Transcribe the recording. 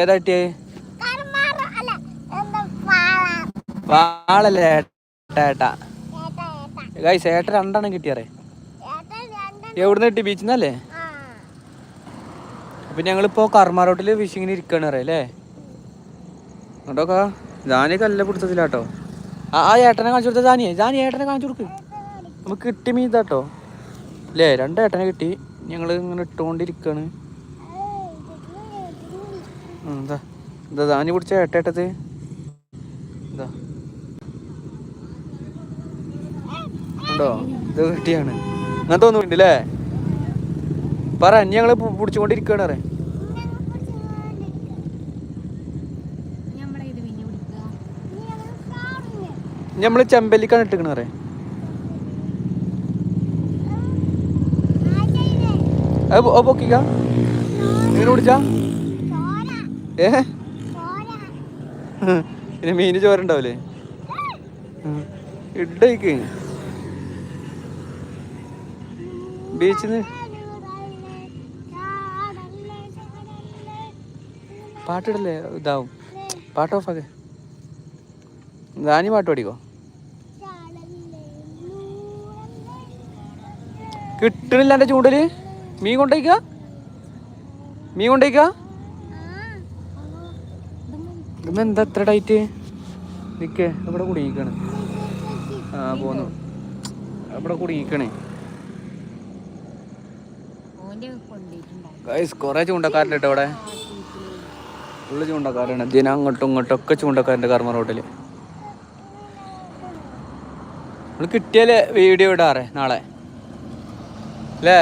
ഏതാ അല്ല വാളല്ലേ ഏട്ടാ ഗൈസ് ഏട്ട രണ്ടെണ്ണം കിട്ടിയാറേ? എവിടുന്ന് കിട്ടി? ബീച്ചിൽ നിന്നല്ലേ അപ്പൊ ഞങ്ങളിപ്പോ കർമ്മ റോട്ടിൽ ഫിഷിങ്ങിന് ഇരിക്കണ അല്ലേ? കല്ല പിടുത്തത്തിലാട്ടോ. ആ ആ ഏട്ടനെ കാണിച്ചു കൊടുത്ത ജാനിയെ ജാനി ഏട്ടനെ കാണിച്ചു കൊടുക്ക്. നമുക്ക് കിട്ടി മീതാട്ടോ അല്ലേ രണ്ട് ഏട്ടനെ കിട്ടി. ഞങ്ങൾ ഇങ്ങനെ ഇട്ടുകൊണ്ടിരിക്കാണ്. ഇതാ ജാനി പിടിച്ച ഏട്ടേട്ടത്. എന്താ ഉണ്ടോ ഇത് കിട്ടിയാണ്. അങ്ങനത്തെ ഒന്നും അല്ലേ പറ അന്യ ഞങ്ങൾ പിടിച്ചുകൊണ്ടിരിക്കുകയാണ് ഇനി നമ്മൾ ചെമ്പല്ലിക്കാണ് ഇട്ടിക്കണ അത് പൊക്കിക്കാ. നീ പിടിച്ചാ? ഏ? പിന്നെ മീന് ചോരുണ്ടാവില്ലേ ഇടയ്ക്ക്. നിന്ന് പാട്ടിടല്ലേ? ഇതാവും. പാട്ട് ഓഫാക്കെ. ദാനി പാട്ട് പാടിക്കോ കിട്ടണില്ല എന്റെ ചൂണ്ടൽ? മീൻ കൊണ്ടേക്ക മീൻ കൊണ്ടേക്ക ഇതെന്താ എന്താ എത്ര ഡേറ്റ് നിക്കേ ഇവിടെ കുടുങ്ങിക്കാണ്. ആ പോന്നു. ഇവിടെ കുടുങ്ങിക്കണേ. കുറെ ചൂണ്ടക്കാരുണ്ട് കേട്ടോ ഇവിടെ. ഫുള്ള് ചൂണ്ടക്കാരാണ്. ദിനം അങ്ങോട്ടും ഇങ്ങോട്ടും ഒക്കെ ചൂണ്ടക്കാരന്റെ കർമ്മ റോട്ടിൽ. നമ്മൾ കിട്ടിയാലേ വീഡിയോ ഇടാറേ നാളെ. അല്ലേ